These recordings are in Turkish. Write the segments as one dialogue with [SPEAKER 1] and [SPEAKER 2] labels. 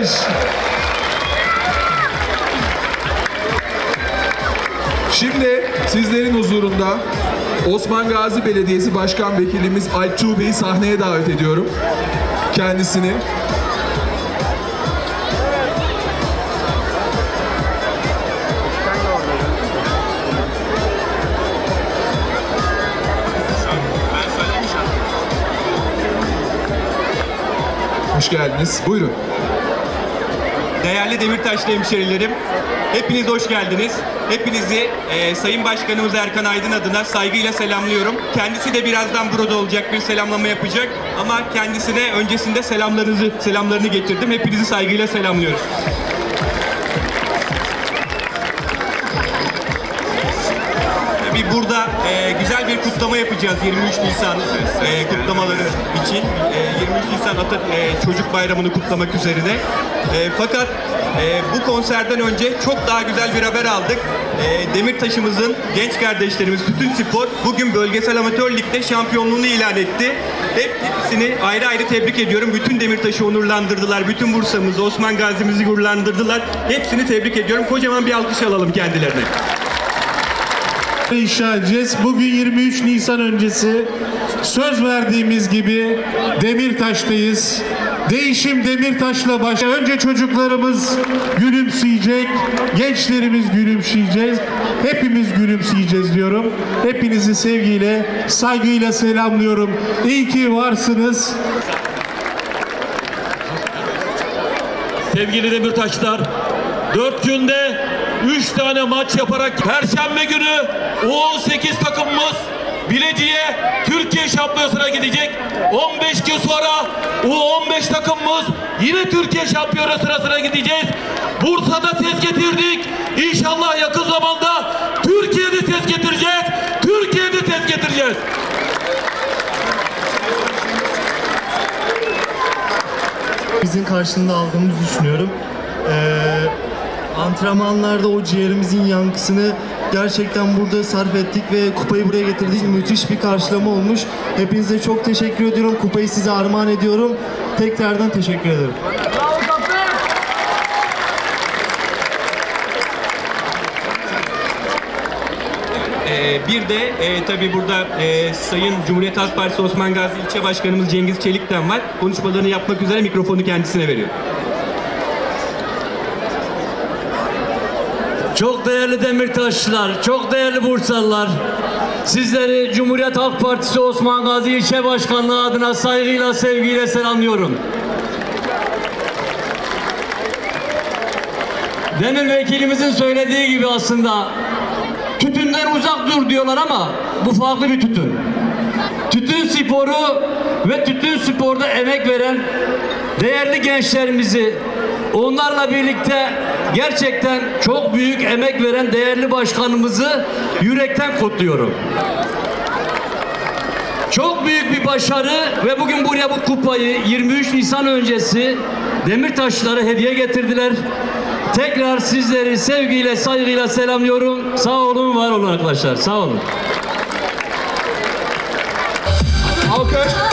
[SPEAKER 1] alkış. Şimdi sizlerin huzurunda Osman Gazi Belediyesi Başkan Vekilimiz Alp sahneye davet ediyorum. Kendisini. Hoş geldiniz. Buyurun.
[SPEAKER 2] Değerli Demirtaşlı hemşerilerim, hepiniz hoş geldiniz. Hepinizi e, Sayın Başkanımız Erkan Aydın adına saygıyla selamlıyorum. Kendisi de birazdan burada olacak, bir selamlama yapacak. Ama kendisine öncesinde selamlarınızı, selamlarını getirdim. Hepinizi saygıyla selamlıyoruz. Burada e, güzel bir kutlama yapacağız 23 Nisan e, kutlamaları için. E, 23 Nisan Ata e, Çocuk Bayramı'nı kutlamak üzerine. E, fakat e, bu konserden önce çok daha güzel bir haber aldık. E, Demirtaş'ımızın genç kardeşlerimiz Tütün Spor bugün bölgesel amatör ligde şampiyonluğunu ilan etti. Hepsini ayrı ayrı tebrik ediyorum. Bütün Demirtaş'ı onurlandırdılar. Bütün Bursa'mızı, Osman Gazi'mizi gururlandırdılar. Hepsini tebrik ediyorum. Kocaman bir alkış alalım kendilerine.
[SPEAKER 3] İnşa edeceğiz. Bugün 23 Nisan öncesi söz verdiğimiz gibi Demirtaş'tayız. Değişim Demirtaş'la başla. Önce çocuklarımız gülümseyecek, gençlerimiz gülümseyeceğiz. Hepimiz gülümseyeceğiz diyorum. Hepinizi sevgiyle, saygıyla selamlıyorum. İyi ki varsınız.
[SPEAKER 4] Sevgili Demirtaşlar, dört günde üç tane maç yaparak Perşembe günü U18 takımımız Bilecik'e Türkiye şampiyonasına gidecek. 15 gün sonra U15 takımımız yine Türkiye şampiyonasına gideceğiz. Bursa'da ses getirdik. İnşallah yakın zamanda Türkiye'de ses getireceğiz. Türkiye'de ses getireceğiz.
[SPEAKER 5] Bizim karşılığında aldığımızı düşünüyorum. Ee, antrenmanlarda o ciğerimizin yankısını gerçekten burada sarf ettik ve kupayı buraya getirdik. Müthiş bir karşılama olmuş. Hepinize çok teşekkür ediyorum. Kupayı size armağan ediyorum. Tekrardan teşekkür ederim.
[SPEAKER 2] Ee, bir de e, tabii burada e, Sayın Cumhuriyet Halk Partisi Osman Gazi İlçe Başkanımız Cengiz Çelik'ten var. Konuşmalarını yapmak üzere mikrofonu kendisine veriyorum.
[SPEAKER 4] Çok değerli Demirtaşlılar, çok değerli Bursalılar. Sizleri Cumhuriyet Halk Partisi Osman Gazi İlçe Başkanlığı adına saygıyla, sevgiyle selamlıyorum. Demin vekilimizin söylediği gibi aslında tütünden uzak dur diyorlar ama bu farklı bir tütün. Tütün sporu ve tütün sporda emek veren değerli gençlerimizi onlarla birlikte gerçekten çok büyük emek veren değerli başkanımızı yürekten kutluyorum. Çok büyük bir başarı ve bugün buraya bu kupayı 23 Nisan öncesi Demirtaşlara hediye getirdiler. Tekrar sizleri sevgiyle, saygıyla selamlıyorum. Sağ olun, var olun arkadaşlar. Sağ olun.
[SPEAKER 1] Alkış.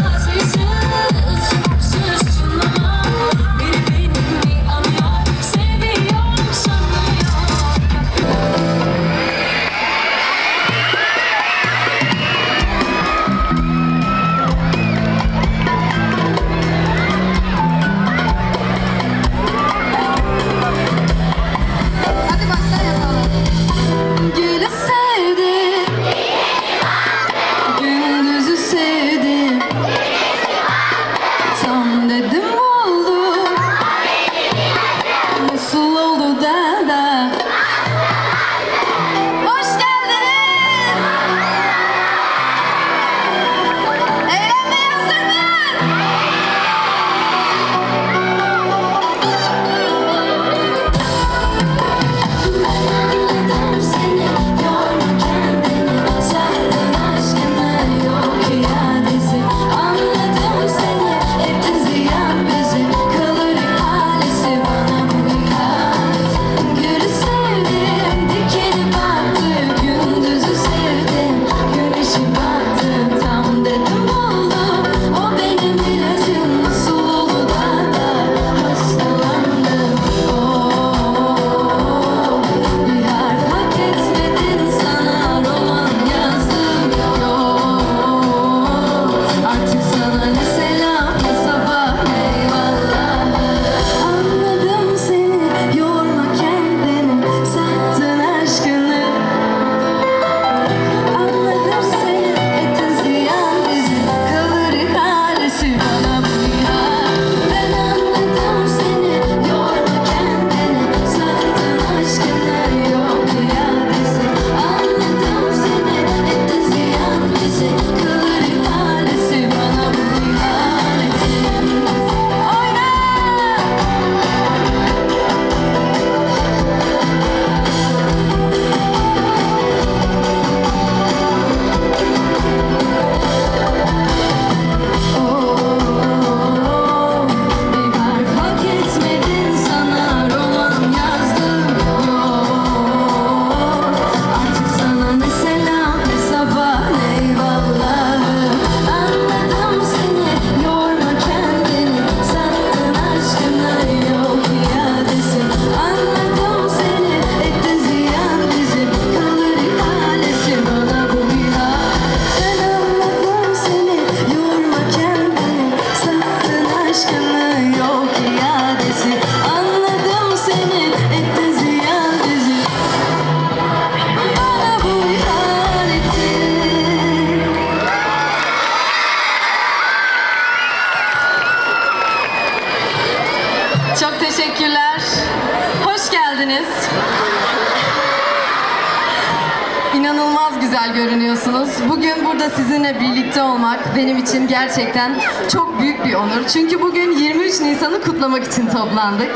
[SPEAKER 6] Benim için gerçekten çok büyük bir onur. Çünkü bugün 23 Nisan'ı kutlamak için toplandık.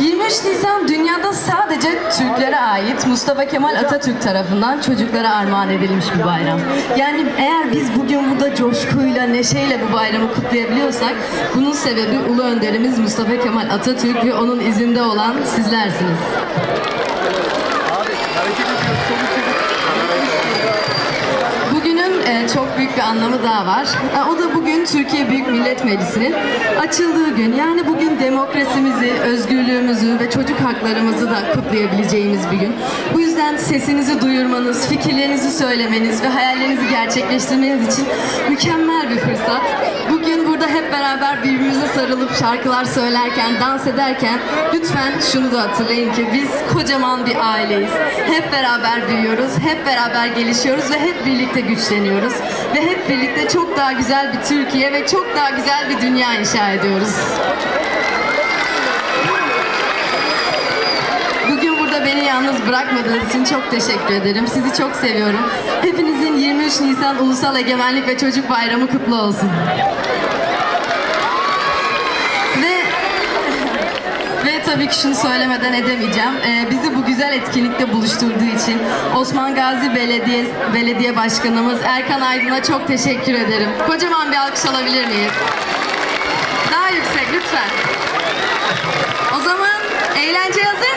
[SPEAKER 6] 23 Nisan dünyada sadece Türklere ait Mustafa Kemal Atatürk tarafından çocuklara armağan edilmiş bir bayram. Yani eğer biz bugün burada coşkuyla, neşeyle bu bayramı kutlayabiliyorsak bunun sebebi Ulu Önderimiz Mustafa Kemal Atatürk ve onun izinde olan sizlersiniz. Bugünün e, çok büyük bir anlamı daha var. E, o da bugün Türkiye Büyük Millet Meclisi'nin açıldığı gün. Yani bugün demokrasimizi, özgürlüğümüzü ve çocuk haklarımızı da kutlayabileceğimiz bir gün. Bu yüzden sesinizi duyurmanız, fikirlerinizi söylemeniz ve hayallerinizi gerçekleştirmeniz için mükemmel bir fırsat. Bugün burada hep beraber birbirimize sarılıp şarkılar söylerken, dans ederken lütfen şunu da hatırlayın ki biz kocaman bir aileyiz. Hep beraber büyüyoruz, hep beraber gelişiyoruz ve hep birlikte güçleniyoruz. Ve hep birlikte çok daha güzel bir Türkiye ve çok daha güzel bir dünya inşa ediyoruz. Bugün burada beni yalnız bırakmadığınız için çok teşekkür ederim. Sizi çok seviyorum. Hepinizin 23 Nisan Ulusal Egemenlik ve Çocuk Bayramı kutlu olsun. Ve ve tabii ki şunu söylemeden edemeyeceğim. Ee, bizi bu güzel etkinlikte buluşturduğu için Osman Gazi Belediye Belediye Başkanımız Erkan Aydın'a çok teşekkür ederim. Kocaman bir alkış alabilir miyiz? Daha yüksek lütfen. O zaman eğlenceye hazır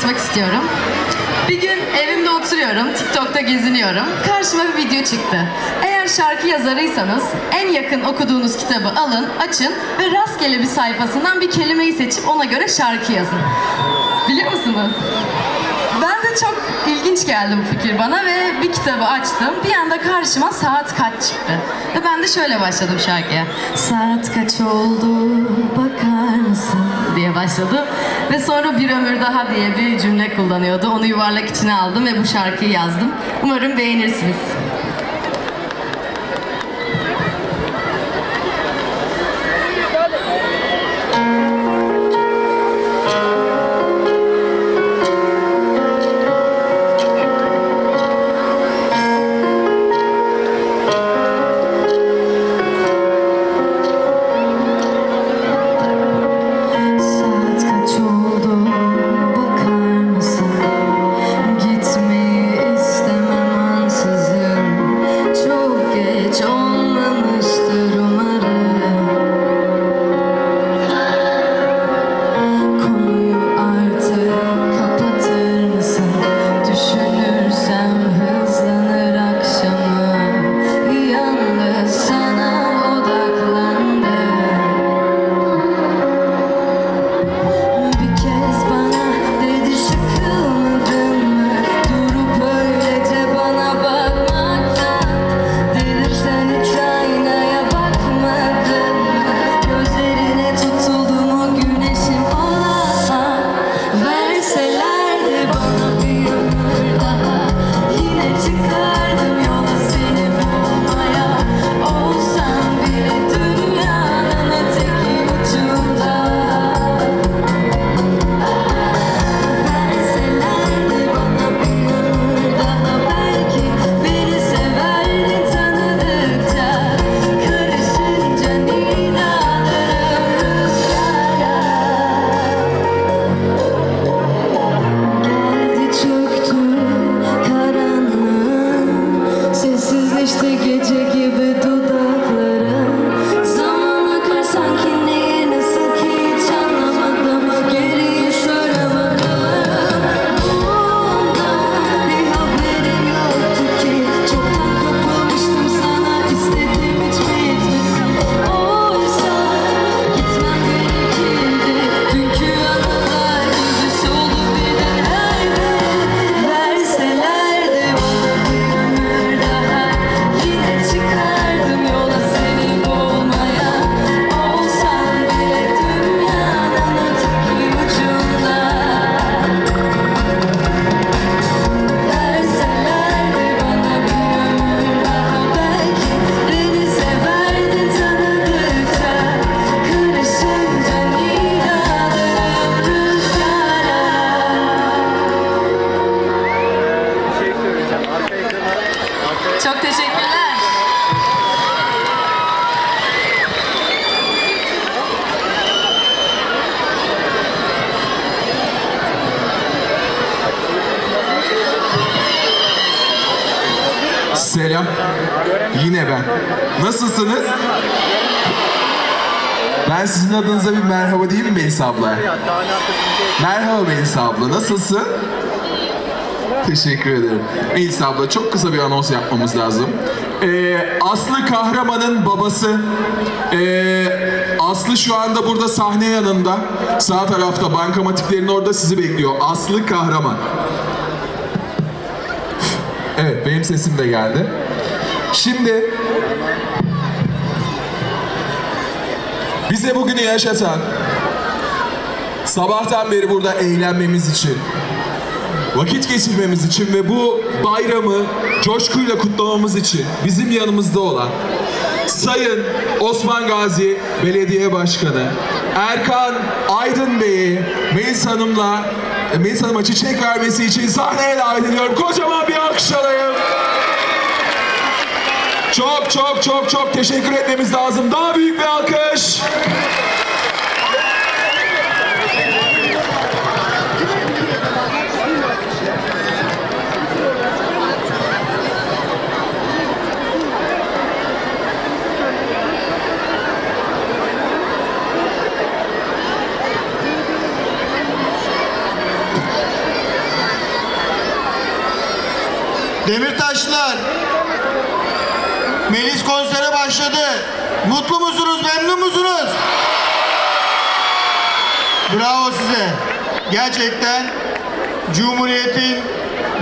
[SPEAKER 6] anlatmak istiyorum. Bir gün evimde oturuyorum, TikTok'ta geziniyorum. Karşıma bir video çıktı. Eğer şarkı yazarıysanız en yakın okuduğunuz kitabı alın, açın ve rastgele bir sayfasından bir kelimeyi seçip ona göre şarkı yazın. Biliyor musunuz? Ben de çok ilginç geldi bu fikir bana ve bir kitabı açtım. Bir anda karşıma saat kaç çıktı. Ve ben de şöyle başladım şarkıya. Saat kaç oldu bakar mısın diye başladım. Ve sonra bir ömür daha diye bir cümle kullanıyordu. Onu yuvarlak içine aldım ve bu şarkıyı yazdım. Umarım beğenirsiniz.
[SPEAKER 1] Melis abla? Merhaba Melis abla, nasılsın? Teşekkür ederim. Melis abla çok kısa bir anons yapmamız lazım. Ee, Aslı Kahraman'ın babası. Ee, Aslı şu anda burada sahne yanında. Sağ tarafta bankamatiklerin orada sizi bekliyor. Aslı Kahraman. Evet benim sesim de geldi. Şimdi bize bugünü yaşatan, sabahtan beri burada eğlenmemiz için, vakit geçirmemiz için ve bu bayramı coşkuyla kutlamamız için bizim yanımızda olan Sayın Osman Gazi Belediye Başkanı Erkan Aydın Bey'i Melis Hanım'la Melis Hanım'a çiçek vermesi için sahneye davet ediyorum. Kocaman bir alkış alayım. Çok çok çok çok teşekkür etmemiz lazım. Daha büyük bir alkış.
[SPEAKER 7] Melis konseri başladı. Mutlu musunuz, memnun musunuz? Bravo size. Gerçekten Cumhuriyet'in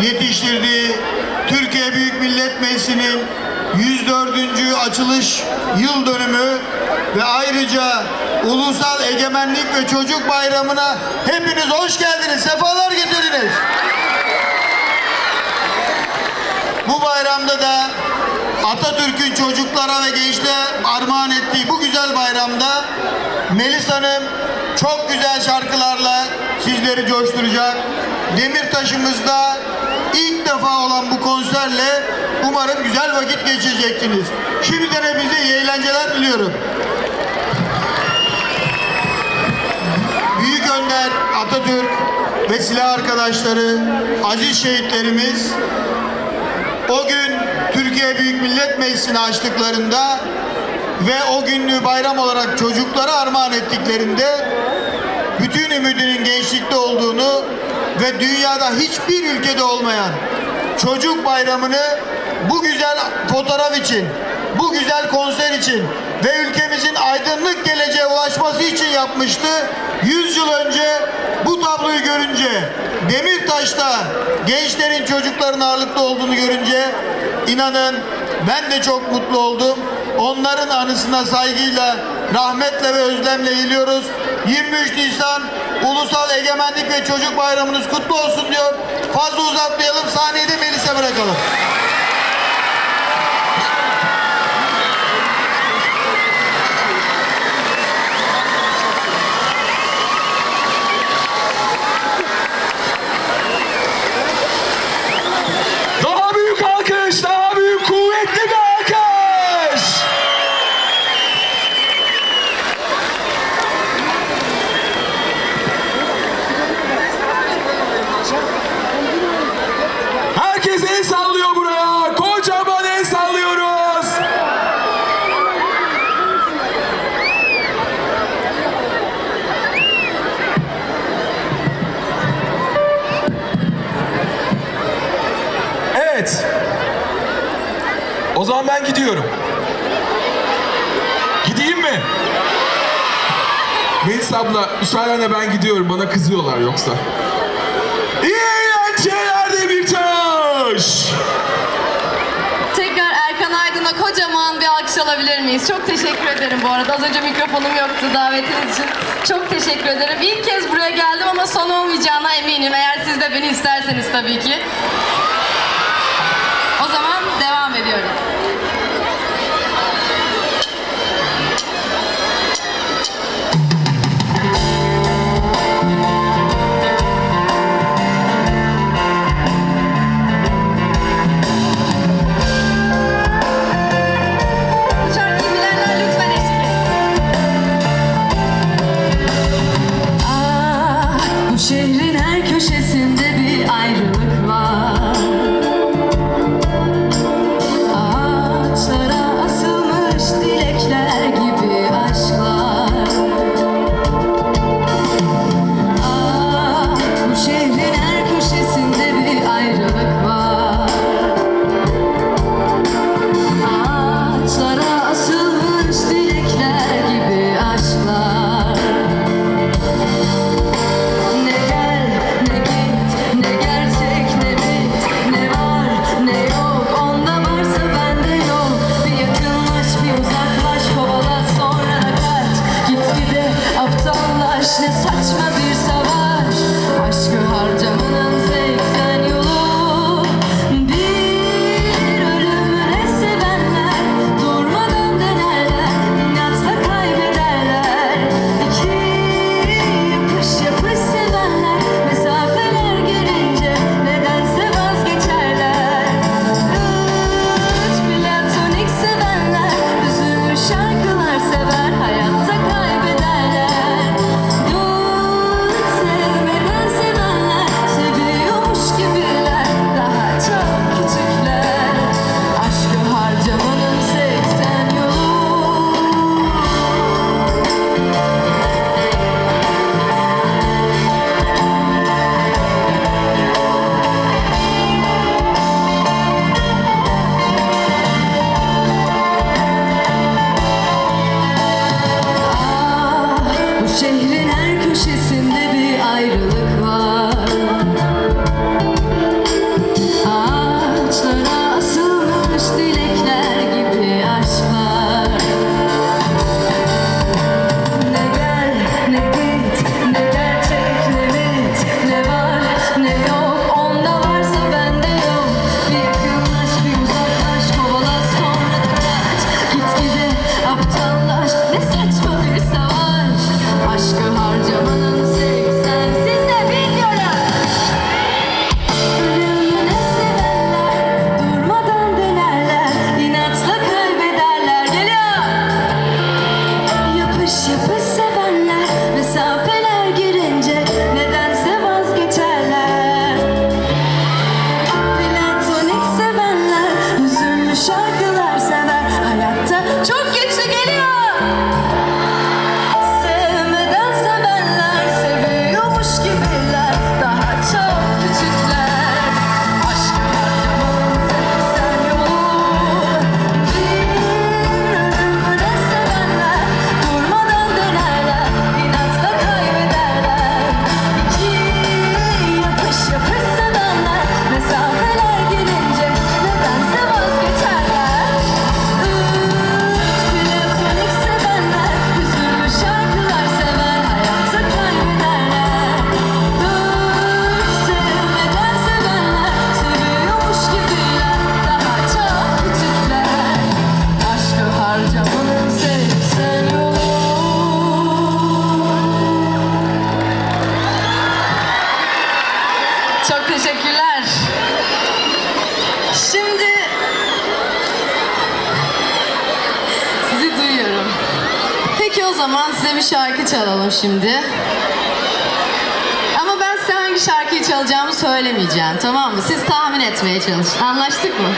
[SPEAKER 7] yetiştirdiği Türkiye Büyük Millet Meclisi'nin 104. açılış yıl dönümü ve ayrıca Ulusal Egemenlik ve Çocuk Bayramı'na hepiniz hoş geldiniz, sefalar getirdiniz. Bu bayramda da Atatürk'ün çocuklara ve gençliğe armağan ettiği bu güzel bayramda Melis Hanım çok güzel şarkılarla sizleri coşturacak. Demirtaş'ımızda ilk defa olan bu konserle umarım güzel vakit geçireceksiniz. Şimdiden hepinize iyi eğlenceler diliyorum. Büyük Önder Atatürk ve silah arkadaşları, aziz şehitlerimiz o gün Türkiye Büyük Millet Meclisi'ni açtıklarında ve o günlüğü bayram olarak çocuklara armağan ettiklerinde bütün ümidinin gençlikte olduğunu ve dünyada hiçbir ülkede olmayan çocuk bayramını bu güzel fotoğraf için, bu güzel konser için ve ülkemizin aydınlık geleceğe ulaşması için yapmıştı. 100 yıl önce bu tabloyu görünce Demirtaş'ta gençlerin çocukların ağırlıkta olduğunu görünce inanın ben de çok mutlu oldum. Onların anısına saygıyla, rahmetle ve özlemle eğiliyoruz. 23 Nisan Ulusal Egemenlik ve Çocuk Bayramınız kutlu olsun diyor. Fazla uzatmayalım. Sahnede Melis'e bırakalım.
[SPEAKER 1] Melis abla müsaadenle ben gidiyorum. Bana kızıyorlar yoksa. İyi eğlenceler Demirtaş.
[SPEAKER 6] Tekrar Erkan Aydın'a kocaman bir alkış alabilir miyiz? Çok teşekkür ederim bu arada. Az önce mikrofonum yoktu davetiniz için. Çok teşekkür ederim. İlk kez buraya geldim ama son olmayacağına eminim. Eğer siz de beni isterseniz tabii ki. O zaman devam ediyoruz. şimdi. Ama ben size hangi şarkıyı çalacağımı söylemeyeceğim tamam mı? Siz tahmin etmeye çalışın. Anlaştık mı?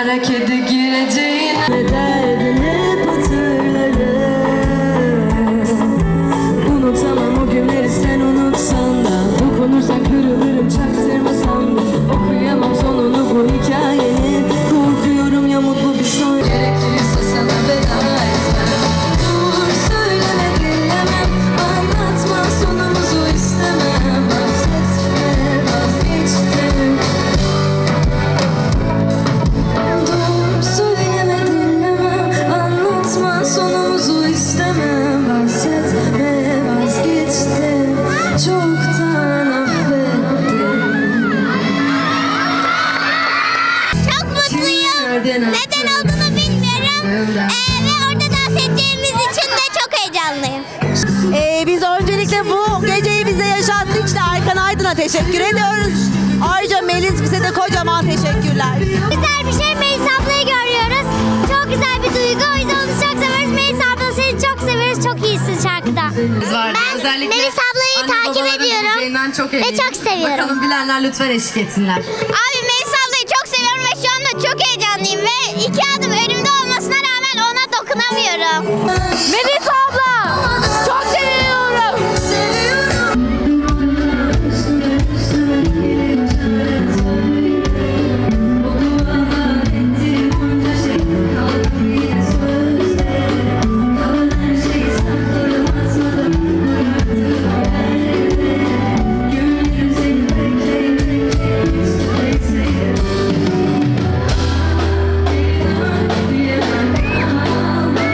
[SPEAKER 8] Kara kedi gireceğine derdin
[SPEAKER 9] Taşan Dicle Erkan Aydın'a teşekkür ediyoruz. Ayrıca Melis bize de kocaman teşekkürler.
[SPEAKER 10] Güzel bir şey Melis ablayı görüyoruz. Çok güzel bir duygu. O yüzden onu çok severiz. Melis abla seni çok severiz. Çok iyisin şarkıda. Var. Ben Özellikle Melis ablayı takip ediyorum.
[SPEAKER 8] Çok ve
[SPEAKER 10] çok seviyorum.
[SPEAKER 8] Bakalım bilenler lütfen eşlik etsinler.
[SPEAKER 10] Abi Melis ablayı çok seviyorum ve şu anda çok heyecanlıyım ve iki adım önümde olmasına rağmen ona dokunamıyorum. Melis